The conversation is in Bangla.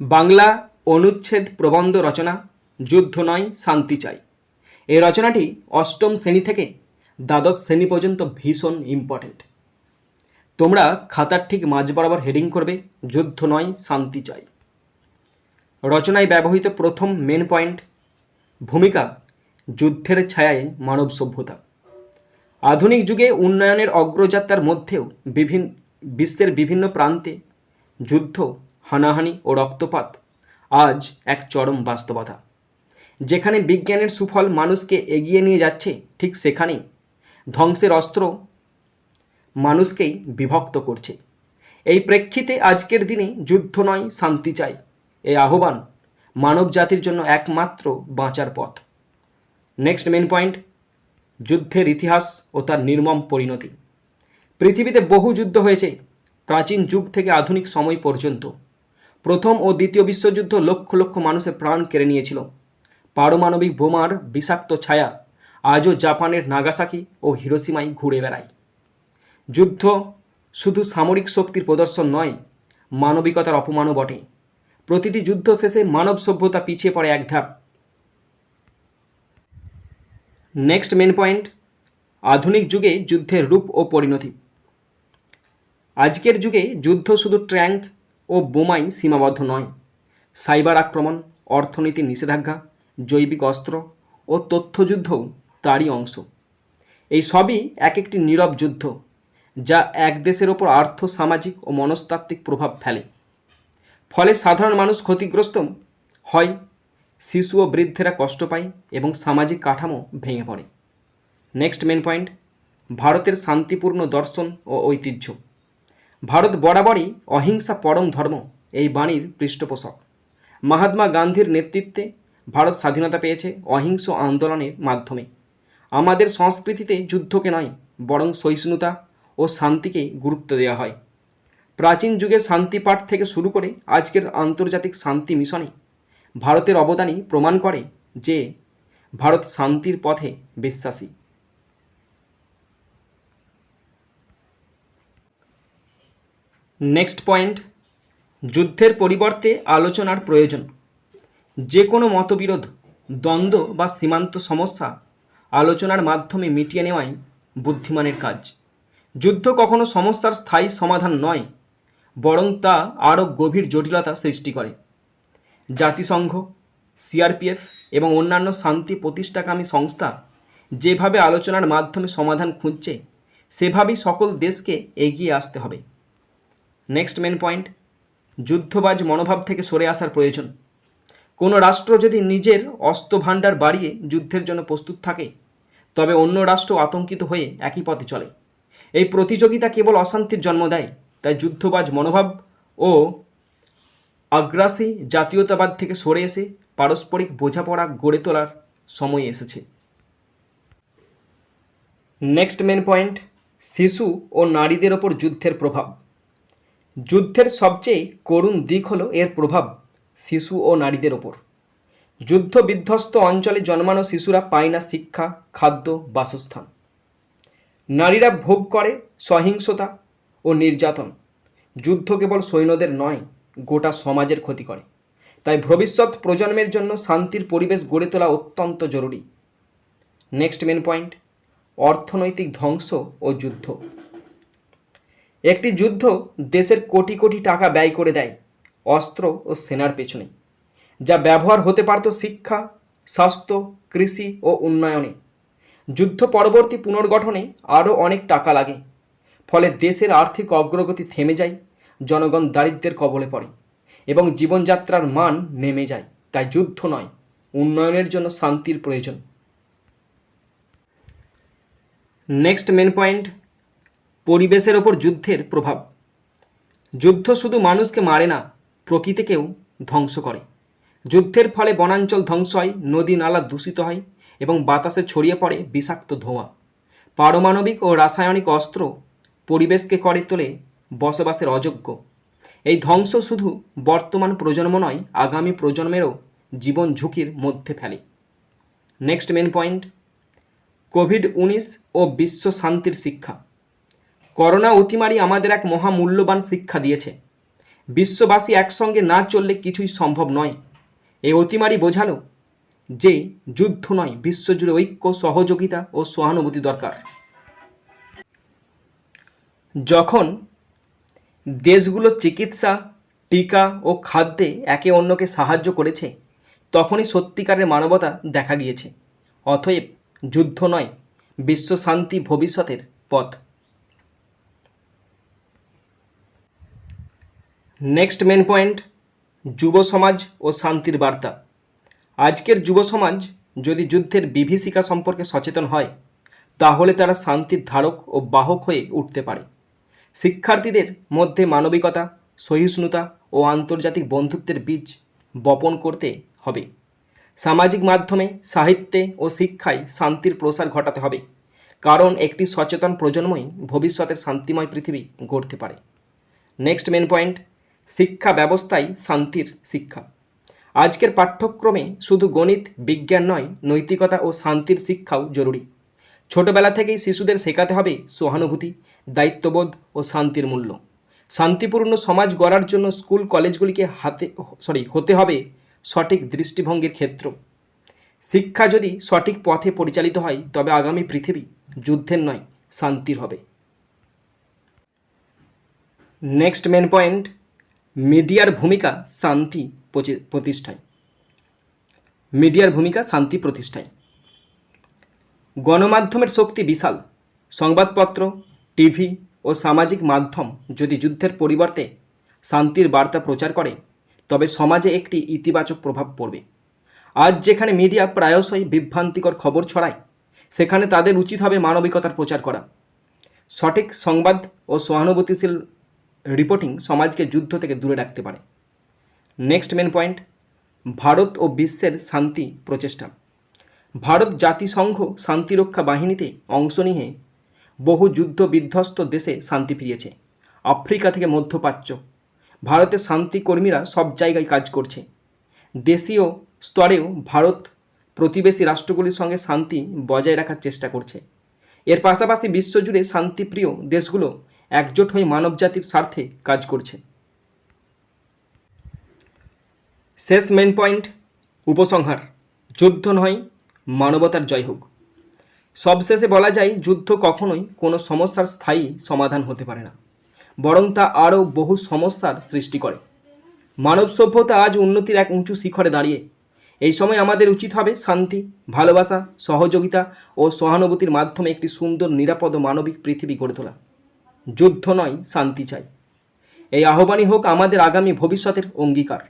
বাংলা অনুচ্ছেদ প্রবন্ধ রচনা, যুদ্ধ নয়, শান্তি চাই। এই রচনাটি অষ্টম শ্রেণি থেকে দ্বাদশ শ্রেণি পর্যন্ত ভীষণ ইম্পর্ট্যান্ট তোমরা খাতার ঠিক মাঝ বরাবর হেডিং করবে, যুদ্ধ নয়, শান্তি চাই। রচনায় ব্যবহৃত প্রথম মেন পয়েন্ট ভূমিকা, যুদ্ধের ছায়ায় মানব সভ্যতা। আধুনিক যুগে উন্নয়নের অগ্রযাত্রার মধ্যেও বিভিন্ন বিশ্বের বিভিন্ন প্রান্তে যুদ্ধ হানাহানি ও রক্তপাত। আজ এক চরম বাস্তবতা। যেখানে বিজ্ঞানের সুফল মানুষকে এগিয়ে নিয়ে যাচ্ছে, ঠিক সেখানেই ধ্বংসের অস্ত্র মানুষকেই বিভক্ত করছে। এই প্রেক্ষিতে আজকের দিনে যুদ্ধ নয়, শান্তি চাই। এই আহ্বান মানব জাতির জন্য একমাত্র বাঁচার পথ। নেক্সট মেন পয়েন্ট, যুদ্ধের ইতিহাস ও তার নির্মম পরিণতি। পৃথিবীতে বহু যুদ্ধ হয়েছে, প্রাচীন যুগ থেকে আধুনিক সময় পর্যন্ত। প্রথম ও দ্বিতীয় বিশ্বযুদ্ধ লক্ষ লক্ষ মানুষের প্রাণ কেড়ে নিয়েছিল। পারমাণবিক বোমার বিষাক্ত ছায়া আজও জাপানের নাগাসাকি ও হিরোসীমায় ঘুরে বেড়ায়। যুদ্ধ শুধু সামরিক শক্তির প্রদর্শন নয়, মানবিকতার অপমানও বটে। প্রতিটি যুদ্ধ শেষে মানব সভ্যতা পিছিয়ে পড়ে এক ধাপ। নেক্সট মেন পয়েন্ট আধুনিক যুগে যুদ্ধের রূপ ও পরিণতি। আজকের যুগে যুদ্ধ শুধু ট্র্যাঙ্ক ও বোমাই সীমাবদ্ধ নয়। সাইবার আক্রমণ অর্থনীতির নিষেধাজ্ঞা, জৈবিক অস্ত্র ও তথ্যযুদ্ধও তারই অংশ। এই সবই এক একটি নীরব যুদ্ধ, যা এক দেশের ওপর আর্থ, সামাজিক ও মনস্তাত্ত্বিক প্রভাব ফেলে। ফলে সাধারণ মানুষ ক্ষতিগ্রস্ত হয়, শিশু ও বৃদ্ধেরা কষ্ট পায় এবং সামাজিক কাঠামো ভেঙে পড়ে। নেক্সট মেন পয়েন্ট ভারতের শান্তিপূর্ণ দর্শন ও ঐতিহ্য। ভারত বরাবরই অহিংসা পরম ধর্ম, এই বাণীর পৃষ্ঠপোষক। মহাত্মা গান্ধীর নেতৃত্বে ভারত স্বাধীনতা পেয়েছে অহিংস আন্দোলনের মাধ্যমে। আমাদের সংস্কৃতিতে যুদ্ধকে নয়, বরং সহিষ্ণুতা ও শান্তিকে গুরুত্ব দেওয়া হয়। প্রাচীন যুগে শান্তি পাঠ থেকে শুরু করে আজকের আন্তর্জাতিক শান্তি মিশনে ভারতের অবদানই প্রমাণ করে যে ভারত শান্তির পথে বিশ্বাসী। নেক্সট পয়েন্ট যুদ্ধের পরিবর্তে আলোচনার প্রয়োজন। যে কোনো মতবিরোধ, দ্বন্দ্ব বা সীমান্ত সমস্যা আলোচনার মাধ্যমে মিটিয়ে নেওয়াই বুদ্ধিমানের কাজ। যুদ্ধ কখনো সমস্যার স্থায়ী সমাধান নয়, বরং তা আরও গভীর জটিলতা সৃষ্টি করে। জাতিসংঘ সিআরপিএফ এবং অন্যান্য শান্তি প্রতিষ্ঠাকামী সংস্থা যেভাবে আলোচনার মাধ্যমে সমাধান খুঁজছে, সেভাবেই সকল দেশকে এগিয়ে আসতে হবে। নেক্সট মেন পয়েন্ট যুদ্ধবাজ মনোভাব থেকে সরে আসার প্রয়োজন। কোনো রাষ্ট্র যদি নিজের অস্ত্র ভাণ্ডার বাড়িয়ে যুদ্ধের জন্য প্রস্তুত থাকে, তবে অন্য রাষ্ট্র আতঙ্কিত হয়ে একই পথে চলে। এই প্রতিযোগিতা কেবল অশান্তির জন্ম দেয়, তাই যুদ্ধবাজ মনোভাব ও আগ্রাসী জাতীয়তাবাদ থেকে সরে এসে পারস্পরিক বোঝাপড়া গড়ে তোলার সময় এসেছে। নেক্সট মেন পয়েন্ট শিশু ও নারীদের ওপর যুদ্ধের প্রভাব। যুদ্ধের সবচেয়ে করুণ দিক হলো এর প্রভাব শিশু ও নারীদের ওপর। যুদ্ধ বিধ্বস্ত অঞ্চলে জন্মানো শিশুরা পায় না শিক্ষা, খাদ্য, বাসস্থান। নারীরা ভোগ করে সহিংসতা ও নির্যাতন। যুদ্ধ কেবল সৈন্যদের নয়, গোটা সমাজের ক্ষতি করে। তাই ভবিষ্যৎ প্রজন্মের জন্য শান্তির পরিবেশ গড়ে তোলা অত্যন্ত জরুরি। নেক্সট মেন পয়েন্ট অর্থনৈতিক ধ্বংস ও যুদ্ধ। একটি যুদ্ধ দেশের কোটি কোটি টাকা ব্যয় করে দেয় অস্ত্র ও সেনার পেছনে, যা ব্যবহার হতে পারত শিক্ষা, স্বাস্থ্য, কৃষি ও উন্নয়নে। যুদ্ধ পরবর্তী পুনর্গঠনে আরও অনেক টাকা লাগে, ফলে দেশের আর্থিক অগ্রগতি থেমে যায়, জনগণ দারিদ্র্যের কবলে পড়ে এবং জীবনযাত্রার মান নেমে যায়। তাই যুদ্ধ নয়, উন্নয়নের জন্য শান্তির প্রয়োজন। নেক্সট মেন পয়েন্ট পরিবেশের ওপর যুদ্ধের প্রভাব। যুদ্ধ শুধু মানুষকে মারে না, প্রকৃতিকেও ধ্বংস করে। যুদ্ধের ফলে বনাঞ্চল ধ্বংস হয়, নদী নালা দূষিত হয় এবং বাতাসে ছড়িয়ে পড়ে বিষাক্ত ধোঁয়া। পারমাণবিক ও রাসায়নিক অস্ত্র পরিবেশকে করে তোলে বসবাসের অযোগ্য। এই ধ্বংস শুধু বর্তমান প্রজন্ম নয়, আগামী প্রজন্মেরও জীবন ঝুঁকির মধ্যে ফেলে। নেক্সট মেন পয়েন্ট কোভিড উনিশ ও বিশ্ব শান্তির শিক্ষা। করোনা অতিমারি আমাদের এক মহামূল্যবান শিক্ষা দিয়েছে। বিশ্ববাসী একসঙ্গে না চললে কিছুই সম্ভব নয়। এই অতিমারি বোঝালো যে যুদ্ধ নয়, বিশ্বজুড়ে ঐক্য, সহযোগিতা ও সহানুভূতি দরকার। যখন দেশগুলো চিকিৎসা, টিকা ও খাদ্যে একে অন্যকে সাহায্য করেছে, তখনই সত্যিকারের মানবতা দেখা গিয়েছে। অতএব যুদ্ধ নয়, বিশ্ব শান্তি ভবিষ্যতের পথ। নেক্সট মেন পয়েন্ট যুব সমাজ ও শান্তির বার্তা। আজকের যুব সমাজ যদি যুদ্ধের বিভীষিকা সম্পর্কে সচেতন হয়, তাহলে তারা শান্তির ধারক ও বাহক হয়ে উঠতে পারে। শিক্ষার্থীদের মধ্যে মানবিকতা, সহিষ্ণুতা ও আন্তর্জাতিক বন্ধুত্বের বীজ বপন করতে হবে। সামাজিক মাধ্যমে সাহিত্যে ও শিক্ষায় শান্তির প্রসার ঘটাতে হবে, কারণ একটি সচেতন প্রজন্মই ভবিষ্যতের শান্তিময় পৃথিবী গড়তে পারে। নেক্সট মেন পয়েন্ট শিক্ষা ব্যবস্থাই শান্তির শিক্ষা। আজকের পাঠ্যক্রমে শুধু গণিত, বিজ্ঞান নয়, নৈতিকতা ও শান্তির শিক্ষাও জরুরি। ছোটবেলা থেকেই শিশুদের শেখাতে হবে সহানুভূতি, দায়িত্ববোধ ও শান্তির মূল্য। শান্তিপূর্ণ সমাজ গড়ার জন্য স্কুল, কলেজগুলিকে হাতে, সরি, হতে হবে সঠিক দৃষ্টিভঙ্গির ক্ষেত্র। শিক্ষা যদি সঠিক পথে পরিচালিত হয়, তবে আগামী পৃথিবী যুদ্ধের নয়, শান্তির হবে। নেক্সট মেন পয়েন্ট মিডিয়ার ভূমিকা শান্তি প্রতিষ্ঠায়। মিডিয়ার ভূমিকা শান্তি প্রতিষ্ঠায়। গণমাধ্যমের শক্তি বিশাল। সংবাদপত্র, টিভি ও সামাজিক মাধ্যম যদি যুদ্ধের পরিবর্তে শান্তির বার্তা প্রচার করে, তবে সমাজে একটি ইতিবাচক প্রভাব পড়বে। আজ যেখানে মিডিয়া প্রায়শই বিভ্রান্তিকর খবর ছড়ায়, সেখানে তাদের উচিত হবে মানবিকতার প্রচার করা। সঠিক সংবাদ ও সহানুভূতিশীল রিপোর্টিং সমাজকে যুদ্ধ থেকে দূরে রাখতে পারে। নেক্সট মেন পয়েন্ট ভারত ও বিশ্বের শান্তি প্রচেষ্টা। ভারত জাতিসংঘ শান্তিরক্ষা বাহিনীতে অংশ নিয়ে বহু যুদ্ধ বিধ্বস্ত দেশে শান্তি ফিরিয়েছে। আফ্রিকা থেকে মধ্যপ্রাচ্য। ভারতের শান্তি কর্মীরা সব জায়গায় কাজ করছে। দেশীয় স্তরেও ভারত প্রতিবেশী রাষ্ট্রগুলির সঙ্গে শান্তি বজায় রাখার চেষ্টা করছে। এর পাশাপাশি বিশ্বজুড়ে শান্তিপ্রিয় দেশগুলো একজোট হয়ে মানবজাতির স্বার্থে কাজ করছে। শেষ মেন পয়েন্ট উপসংহার। যুদ্ধ নয়, মানবতার জয় হোক। সবশেষে বলা যায়, যুদ্ধ কখনোই কোনো সমস্যার স্থায়ী সমাধান হতে পারে না, বরং তা আরও বহু সমস্যার সৃষ্টি করে। মানব সভ্যতা আজ উন্নতির এক উঁচু শিখরে দাঁড়িয়ে। এই সময় আমাদের উচিত হবে শান্তি, ভালোবাসা, সহযোগিতা ও সহানুভূতির মাধ্যমে একটি সুন্দর, নিরাপদ মানবিক পৃথিবী গড়ে তোলা। যুদ্ধ নয় শান্তি চাই। এই আহ্বানই হোক আমাদের আগামী ভবিষ্যতের অঙ্গীকার।